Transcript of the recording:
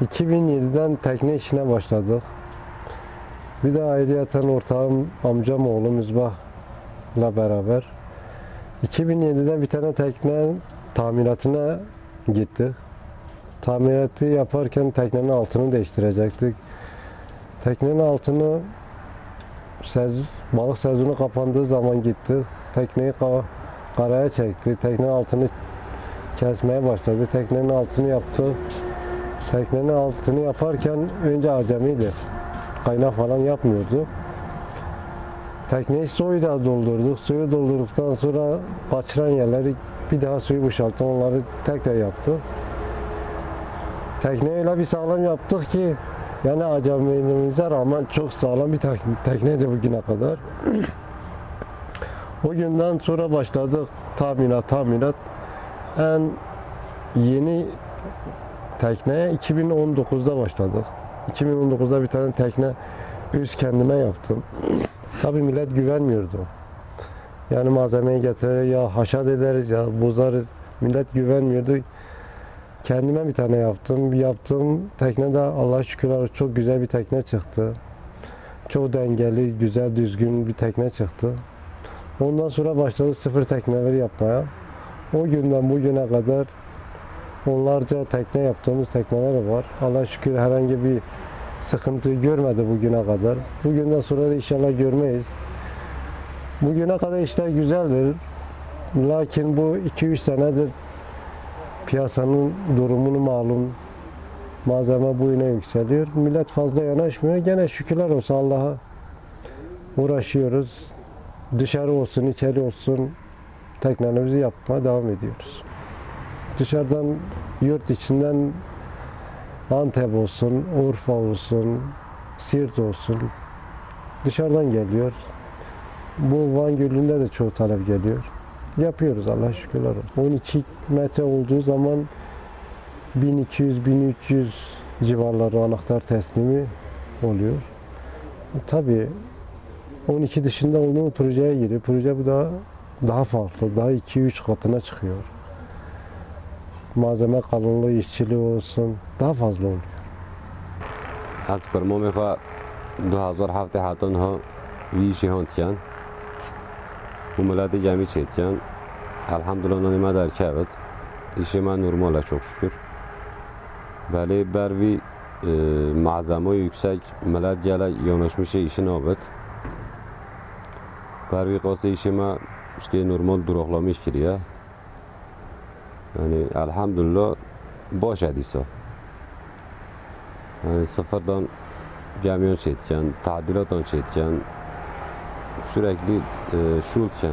2007'den tekne işine başladık. Bir de ayrıyeten ortağım amcam oğlu Müzbah'la beraber 2007'de bir tane tekne tamiratına gittik. Tamiratı yaparken teknenin altını değiştirecektik. Teknenin altını sez- balık sezonu kapandığı zaman gittik. Tekneyi ka- karaya çekti. Teknenin altını kesmeye başladı. Teknenin altını yaptık. Teknenin altını yaparken önce acemiydi. Kaynak falan yapmıyordu. Tekneyi suyla doldurduk. Suyu doldurduktan sonra kaçıran yerleri bir daha suyu boşalttı. Onları tekrar yaptık. Tekneyi öyle bir sağlam yaptık ki yani acemiliğimize rağmen çok sağlam bir tek- tekneydi bugüne kadar. o günden sonra başladık tahminat tahminat. En yeni tekneye 2019'da başladık. 2019'da bir tane tekne üst kendime yaptım. Tabii millet güvenmiyordu. Yani malzemeyi getirir ya haşat ederiz ya bozarız. Millet güvenmiyordu. Kendime bir tane yaptım. Yaptığım tekne de Allah şükürler çok güzel bir tekne çıktı. Çok dengeli, güzel, düzgün bir tekne çıktı. Ondan sonra başladık sıfır tekneleri yapmaya. O günden bugüne kadar onlarca tekne yaptığımız tekneler var. Allah şükür herhangi bir sıkıntı görmedi bugüne kadar. Bugünden sonra da inşallah görmeyiz. Bugüne kadar işler güzeldir. Lakin bu 2-3 senedir piyasanın durumunu malum. Malzeme bu yine yükseliyor. Millet fazla yanaşmıyor. Gene şükürler olsun Allah'a uğraşıyoruz. Dışarı olsun, içeri olsun teknelerimizi yapmaya devam ediyoruz. Dışarıdan, yurt içinden Antep olsun, Urfa olsun, Siirt olsun dışarıdan geliyor. Bu Van Gölü'nde de çok talep geliyor. Yapıyoruz Allah şükürler olsun. 12 metre olduğu zaman 1200-1300 civarları anahtar teslimi oluyor. Tabii 12 dışında olduğu projeye giriyor. Proje bu da daha farklı, daha 2-3 katına çıkıyor Malzeme kalınlığı, işçiliği olsun daha fazla oluyor. از برنامه خوا 2007 هاتون ها ویشی هانتیان و ملت جمعی çetken Elhamdülillah nime der kevet. İşime normale çok şükür. Veli bervi e, malzeme yüksek millet gele yanaşmış işin abet. Bervi kası işime işte normal duraklamış kiriye. Yani elhamdülillah boş ediyse. Yani sıfırdan kamyon çetken, tadilattan çetken, sürekli e, şultken